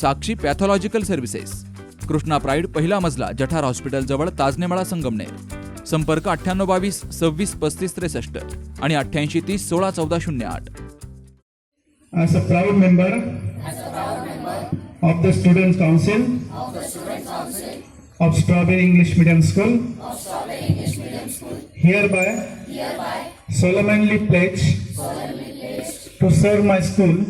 Sakshi pathological services. Krishna pride पहिला मजला जठार hospital जवळ ताजनेमाळा संगमने संपर्क अठ्ठ्याण्णव बावीस सव्वीस पस्तीस त्रेसष्ट आणि अठ्ठ्याऐंशी तीस सोळा चौदा शून्य आठ. Member of the student council of Strawberry English Medium School hereby solemnly pledge to serve my school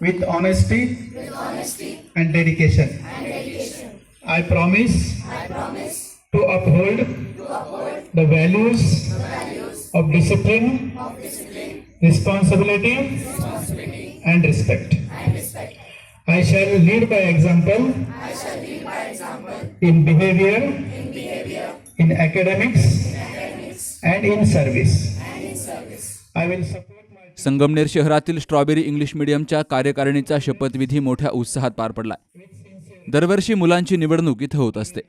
with honesty, with honesty and, dedication. and dedication. I promise, I promise to, uphold to uphold the values, the values of discipline, of discipline responsibility, responsibility and, respect. and respect. I shall lead by example, lead by example in, behavior, in behavior, in academics, in academics and, in service. and in service. I will support Sangamner शहरातील Strawberry English मीडियमच्या कार्यकारिणीचा शपथविधी मोठ्या उत्साहात पार पडला. दरवर्षी मुलांची निवडणूक इथं होत असते.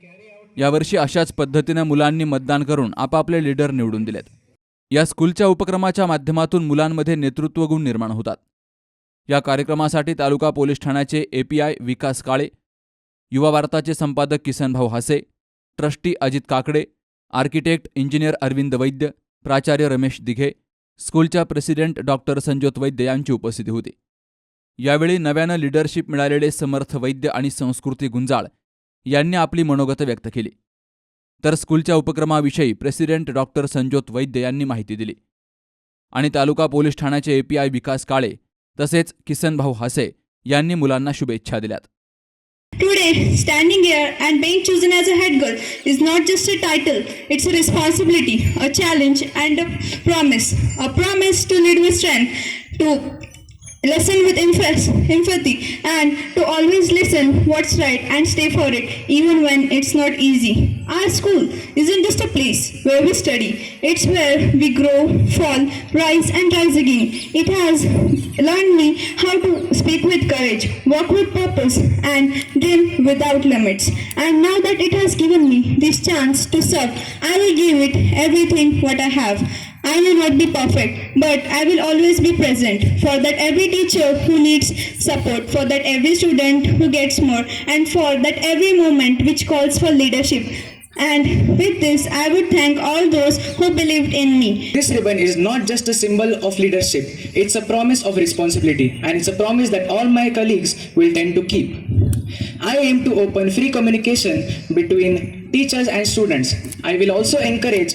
यावर्षी अशाच पद्धतीनं मुलांनी मतदान करून आपापले लीडर निवडून दिलेत. या स्कूलच्या उपक्रमाच्या माध्यमातून मुलांमध्ये नेतृत्व गुण निर्माण होतात. या कार्यक्रमासाठी तालुका पोलीस ठाण्याचे एपीआय विकास काळे युवा वार्ताचे संपादक Kisanbhau Hase trustee Ajit Kakade architect engineer Arvind Vaidya प्राचार्य रमेश दिघे स्कूलच्या प्रेसिडेंट डॉक्टर संजोत वैद्य यांची उपस्थिती होती. यावेळी नव्यानं लिडरशिप मिळालेले समर्थ वैद्य आणि संस्कृती गुंजाळ यांनी आपली मनोगत व्यक्त केली. तर स्कूलच्या उपक्रमाविषयी प्रेसिडेंट डॉक्टर संजोत वैद्य यांनी माहिती दिली. आणि तालुका पोलीस ठाण्याचे एपीआय विकास काळे तसेच किसनभाऊ हासे यांनी मुलांना शुभेच्छा दिल्यात. Today, standing here and being chosen as a head girl is not just a title, it's a responsibility, a challenge, and a promise. A promise to lead with strength, to listen with empathy, and to always listen what's right and stay for it, even when it's not easy. Our school isn't just a place where we study, it's where we grow, fall, rise, and rise again. It has learned me how to speak with courage, walk with purpose, and dream without limits. And now that it has given me this chance to serve, I will give it everything what I have. I may not be perfect, but I will always be present for that every teacher who needs support, for that every student who gets more, and for that every moment which calls for leadership. And with this, I would thank all those who believed in me. This ribbon is not just a symbol of leadership, it's a promise of responsibility, and it's a promise that all my colleagues will tend to keep. I aim to open free communication between teachers and students. I will also encourage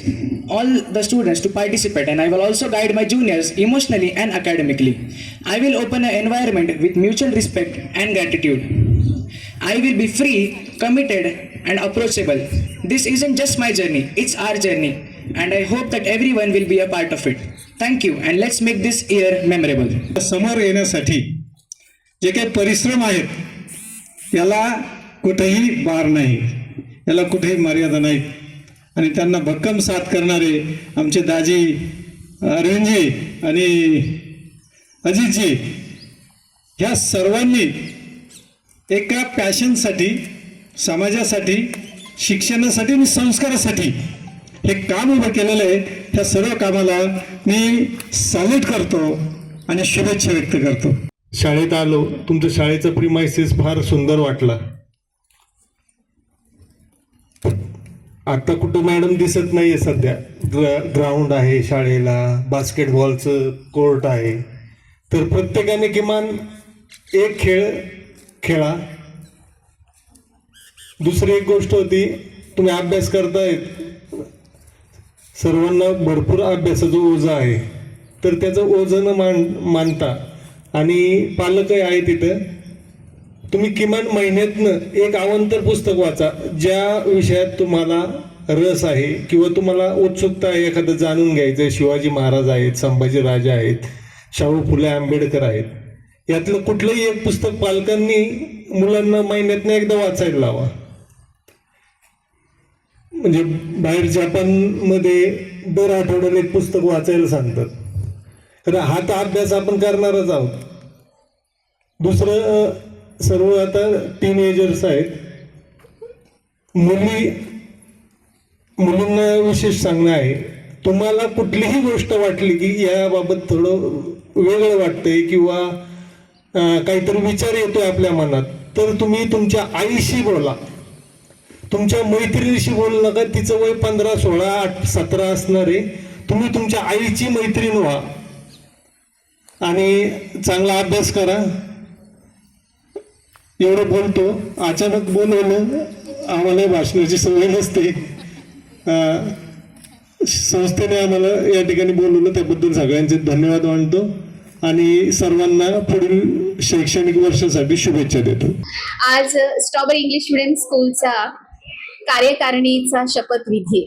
all the students to participate, and I will also guide my juniors emotionally and academically. I will open an environment with mutual respect and gratitude. I will be free, committed, and approachable. This isn't just my journey, it's our journey. And I hope that everyone will be a part of it. Thank you, and let's make this year memorable. समोर येण्यासाठी जे काही परिश्रम आहेत त्याला कुठेही बार नाही याला कुठेही मर्यादा नाही आणि त्यांना भक्कम साथ करणारे आमचे दाजी अरविंदजी आणि अजितजी ह्या सर्वांनी एका पॅशनसाठी समाजासाठी शिक्षणासाठी आणि संस्कारासाठी हे काम उभं केलेलं आहे. त्या सर्व कामाला मी सॅल्यूट करतो आणि शुभेच्छा व्यक्त करतो. शाळेत आलो. तुमचं शाळेचं प्रिमायसिस फार सुंदर वाटला. आता कुठं मॅडम दिसत नाहीये सध्या. ग्रा- ग्राउंड आहे शाळेला बास्केटबॉलचं कोर्ट आहे. तर प्रत्येकाने किमान एक खेळ खेळा. दुसरी एक गोष्ट होती तुम्ही अभ्यास करतायत. सर्वांना भरपूर अभ्यासाचं ओझं आहे. तर त्याचं ओझं न मान मानता. आणि पालकही आहे तिथं तुम्ही किमान महिन्यातनं एक अवंतर पुस्तक वाचा ज्या विषयात तुम्हाला रस आहे किंवा तुम्हाला उत्सुकता आहे एखादं जाणून घ्यायचं शिवाजी महाराज आहेत संभाजी राजा आहेत शाहू फुले आंबेडकर आहेत. यातलं कुठलंही एक पुस्तक पालकांनी मुलांना महिन्यातनं एकदा वाचायला लावा. म्हणजे बाहेर जपानमध्ये दर आठवड्याला एक पुस्तक वाचायला सांगतात. तर हा तर अभ्यास आपण करणारच आहोत. दुसरं सर्व आता टीनेजर्स आहेत. मुली मुलींना विशेष सांगणं आहे. तुम्हाला कुठलीही गोष्ट वाटली की याबाबत थोडं वेगळं वाटतंय किंवा काहीतरी विचार येतोय आपल्या मनात तर तुम्ही तुमच्या आईशी बोला. तुमच्या मैत्रिणीशी बोलू नका तिचं वय पंधरा सोळा आठ सतरा असणार आहे. तुम्ही तुमच्या आईची मैत्रीण व्हा. आणि चांगला अभ्यास करा. एवढं बोलतो. अचानक बोलवलं. आम्हाला भाषणाची सवय नसते. संस्थेने आम्हाला या ठिकाणी बोलवलं. त्याबद्दल सगळ्यांचे धन्यवाद मानतो. आणि सर्वांना पुढील शैक्षणिक वर्षासाठी शुभेच्छा देतो. आज स्ट्रॉबेरी इंग्लिश मिडियम स्कूलचा कार्यकारिणीचा शपथविधी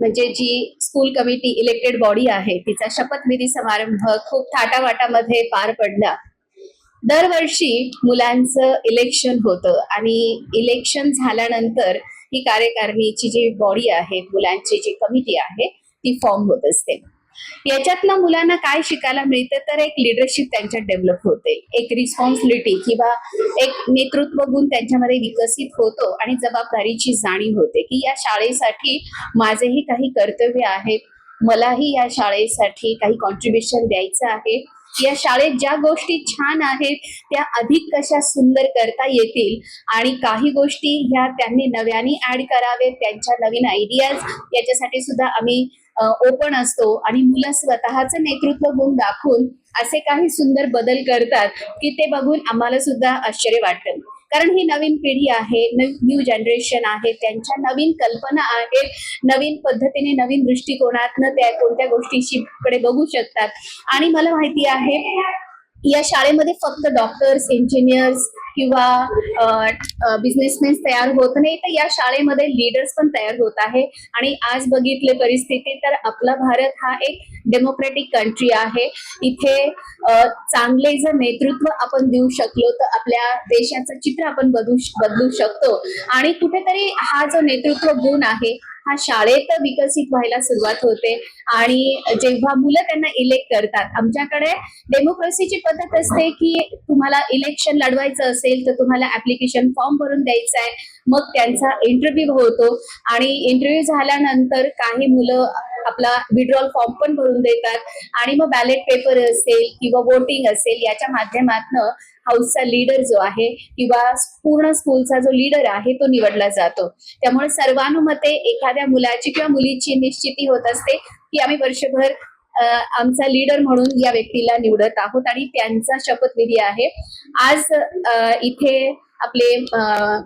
म्हणजे जी स्कूल कमिटी इलेक्टेड बॉडी आहे तिचा शपथविधी समारंभ खूप थाटावाटामध्ये पार पडला. दरवर्षी मुलांचं इलेक्शन होतं आणि इलेक्शन झाल्यानंतर ही कार्यकारिणीची जी बॉडी आहे मुलांची जी कमिटी आहे ती फॉर्म होत असते. याच्यातनं मुलांना काय शिकायला मिळतं? तर एक लिडरशिप त्यांच्यात डेव्हलप होते. एक रिस्पॉन्सिबिलिटी किंवा एक नेतृत्व गुण त्यांच्यामध्ये विकसित होतो आणि जबाबदारीची जाणीव होते की या शाळेसाठी माझेही काही कर्तव्य आहेत मलाही या शाळेसाठी काही कॉन्ट्रीब्युशन द्यायचं आहे. या शाळेत ज्या गोष्टी छान आहेत त्या अधिक कशा सुंदर करता येतील? आणि काही गोष्टी ह्या त्यांनी नव्याने ऍड करावेत त्यांच्या नवीन आयडियाज याच्यासाठी सुद्धा आम्ही ओपन असतो. आणि मुलं स्वतःचं नेतृत्व गुण दाखवून असे काही सुंदर बदल करतात की ते बघून आम्हाला सुद्धा आश्चर्य वाटतं. कारण ही नवीन पिढी आहे न्यू जनरेशन आहे त्यांच्या नवीन कल्पना आहेत नवीन पद्धतीने नवीन दृष्टिकोनातनं त्या कोणत्या गोष्टीशी कडे बघू शकतात. आणि मला माहिती आहे या शाळेमध्ये फक्त डॉक्टर्स इंजिनियर्स किंवा बिझनेसमॅन तयार होत नाही तर या शाळेमध्ये लीडर्स पण तयार होत आहे. आणि आज बघितले परिस्थिती तर आपला भारत हा एक डेमोक्रेटिक कंट्री आहे. इथे चांगले जर नेतृत्व आपण देऊ शकलो तर आपल्या देशाचं चित्र आपण बदलू बदलू शकतो. आणि कुठेतरी हा जो नेतृत्व गुण आहे हा शाळेत विकसित व्हायला सुरुवात होते. आणि जेव्हा मुलं त्यांना इलेक्ट करतात आमच्याकडे डेमोक्रेसीची पद्धत असते की तुम्हाला इलेक्शन लढवायचं असेल तर तुम्हाला ऍप्लिकेशन फॉर्म भरून द्यायचा आहे. मग त्यांचा इंटरव्ह्यू होतो. आणि इंटरव्ह्यू झाल्यानंतर काही मुलं आपला विड्रॉल फॉर्म पण भरून देतात. आणि मग बॅलेट पेपर असेल किंवा वोटिंग असेल याच्या माध्यमातनं हाऊसचा लीडर जो आहे किंवा पूर्ण स्कूलचा जो लीडर आहे तो निवडला जातो. त्यामुळे सर्वानुमते एखाद्या मुलाची किंवा मुलीची निश्चिती होत असते की आम्ही वर्षभर आमचा लीडर म्हणून या व्यक्तीला निवडत आहोत आणि त्यांचा शपथविधी आहे. आज इथे आपले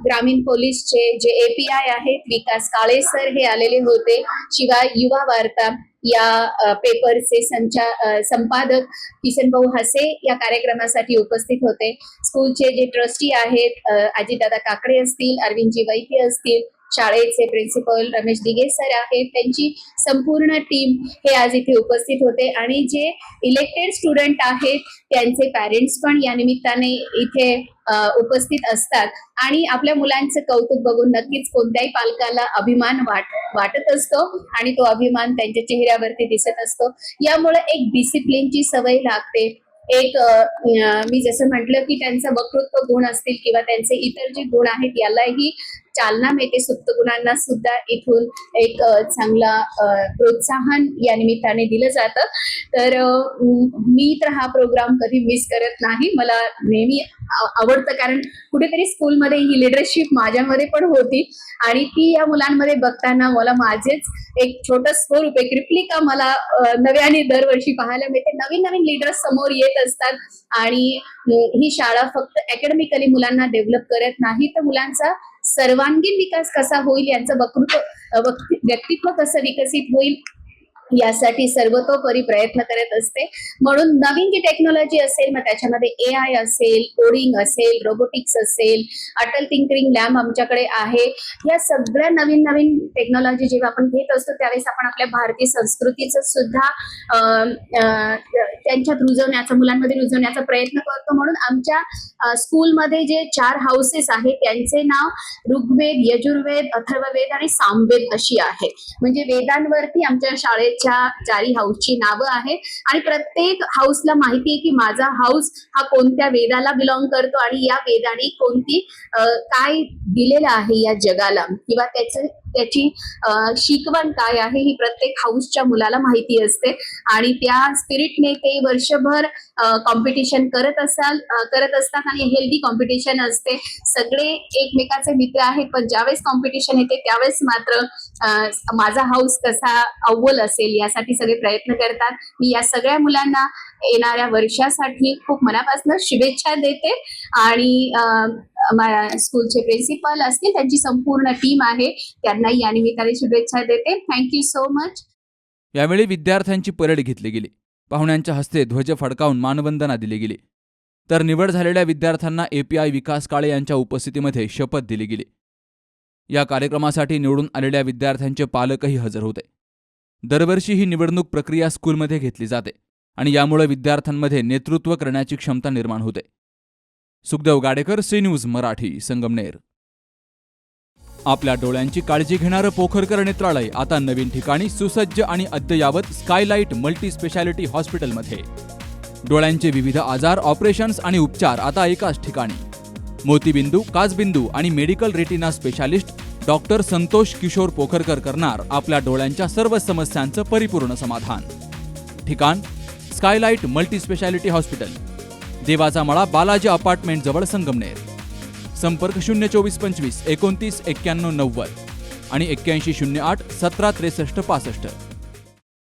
ग्रामीण पोलीसचे जे एपीआय आहेत विकास काळे सर हे आलेले होते. शिवाय युवा वार्ता या पेपरचे संचा संपादक किसन भाऊ हसे या कार्यक्रमासाठी उपस्थित होते. स्कूलचे जे ट्रस्टी आहेत अजितदादा काकडे असतील अरविंदजी वैद्य असतील शाळेचे प्रिन्सिपल रमेश दिगे सर आहेत. त्यांची संपूर्ण टीम हे आज इथे उपस्थित होते. आणि जे इलेक्टेड स्टुडंट आहेत त्यांचे पॅरेंट्स पण या निमित्ताने इथे उपस्थित असतात. आणि आपल्या मुलांचं कौतुक बघून नक्कीच कोणत्याही पालकाला अभिमान वाट वाटत असतो. आणि तो अभिमान त्यांच्या चेहऱ्यावरती दिसत असतो. यामुळे एक डिसिप्लिनची सवय लागते. एक मी जसं म्हटलं की त्यांचं वक्तृत्व गुण असतील किंवा त्यांचे इतर जे गुण आहेत यालाही चालना मिळते. सुप्त गुणांना सुद्धा इथून एक चांगला प्रोत्साहन या निमित्ताने दिलं जातं. तर मी तर हा प्रोग्राम कधी मिस करत नाही. मला नेहमी आवडतं कारण कुठेतरी स्कूलमध्ये ही लिडरशिप माझ्यामध्ये पण होती. आणि ती या मुलांमध्ये बघताना मला माझेच एक छोटं स्वरूप एक रिप्लिका मला नव्याने दरवर्षी पाहायला मिळते. नवीन नवीन लीडर्स समोर येत असतात. आणि ही शाळा फक्त अकॅडमिकली मुलांना डेव्हलप करत नाही. तर मुलांचा सर्वांगीण विकास कसा होईल यांचं वक्तृत्व व्यक्तित्व कसं विकसित होईल यासाठी सर्वतोपरी प्रयत्न करत असते. म्हणून नवीन जी टेक्नॉलॉजी असेल मग त्याच्यामध्ये ए आय असेल कोडिंग असेल रोबोटिक्स असेल अटल थिंकरिंग लॅब आमच्याकडे आहे. या सगळ्या नवीन नवीन टेक्नॉलॉजी जेव्हा आपण घेत असतो त्यावेळेस आपण आपल्या भारतीय संस्कृतीचं सुद्धा त्यांच्यात रुजवण्याचा मुलांमध्ये रुजवण्याचा प्रयत्न करतो. म्हणून आमच्या स्कूलमध्ये जे चार हाऊसेस आहेत त्यांचे नाव ऋग्वेद यजुर्वेद अथर्ववेद आणि सामवेद अशी आहे. म्हणजे वेदांवरती आमच्या शाळेत शाळेच्या चारी हाऊसची नावं आहे आणि प्रत्येक हाऊसला माहिती आहे की माझा हाऊस हा कोणत्या वेदाला बिलॉंग करतो आणि या वेदाने कोणती काय दिलेलं आहे या जगाला? किंवा त्याचं त्याची शिकवण काय आहे ही प्रत्येक हाऊसच्या मुलाला माहिती असते. आणि त्या स्पिरिटने ते वर्षभर कॉम्पिटिशन करत असाल करत असतात आणि हेल्दी कॉम्पिटिशन असते. सगळे एकमेकाचे मित्र आहेत पण ज्यावेळेस कॉम्पिटिशन येते त्यावेळेस मात्र माझा हाऊस कसा अव्वल असेल यासाठी सगळे प्रयत्न करतात. मी या सगळ्या मुलांना येणाऱ्या वर्षासाठी खूप मनापासून शुभेच्छा देते. आणि स्कूलचे प्रिन्सिपल असतील त्यांची संपूर्ण टीम आहे. त्यांनाही या निमित्ताने शुभेच्छा देते. थँक्यू सो मच यावेळी विद्यार्थ्यांची परेड घेतली गेली. पाहुण्यांच्या हस्ते ध्वज फडकावून मानवंदना दिली गेली. तर निवड झालेल्या विद्यार्थ्यांना एपीआय विकास काळे यांच्या उपस्थितीमध्ये शपथ दिली गेली. या कार्यक्रमासाठी निवडून आलेल्या विद्यार्थ्यांचे पालकही हजर होते. दरवर्षी ही निवडणूक प्रक्रिया स्कूलमध्ये घेतली जाते आणि यामुळे विद्यार्थ्यांमध्ये नेतृत्व करण्याची क्षमता निर्माण होते. Sukhdev Gadekar C News Marathi Sangamner. आपल्या डोळ्यांची काळजी घेणारं पोखरकर नेत्रालय आता नवीन ठिकाणी सुसज्ज आणि अद्ययावत स्कायलाइट मल्टी स्पेशालिटी हॉस्पिटलमध्ये. डोळ्यांचे विविध आजार ऑपरेशन्स आणि उपचार आता एकाच ठिकाणी. मोतीबिंदू काचबिंदू आणि medical retina specialist doctor Santosh Kishor Pokharkar करणार आपल्या डोळ्यांच्या सर्व समस्यांचं परिपूर्ण समाधान. ठिकाण स्कायलाइट मल्टी स्पेशालिटी हॉस्पिटल. देवाचा मळा बालाजी अपार्टमेंट जवळ संगमनेर. संपर्क शून्य चोवीस पंचवीस एकोणतीस एक्क्याण्णव नव्वद आणि एक्क्याऐंशी शून्य आठ सतरा त्रेसष्ट पासष्ट.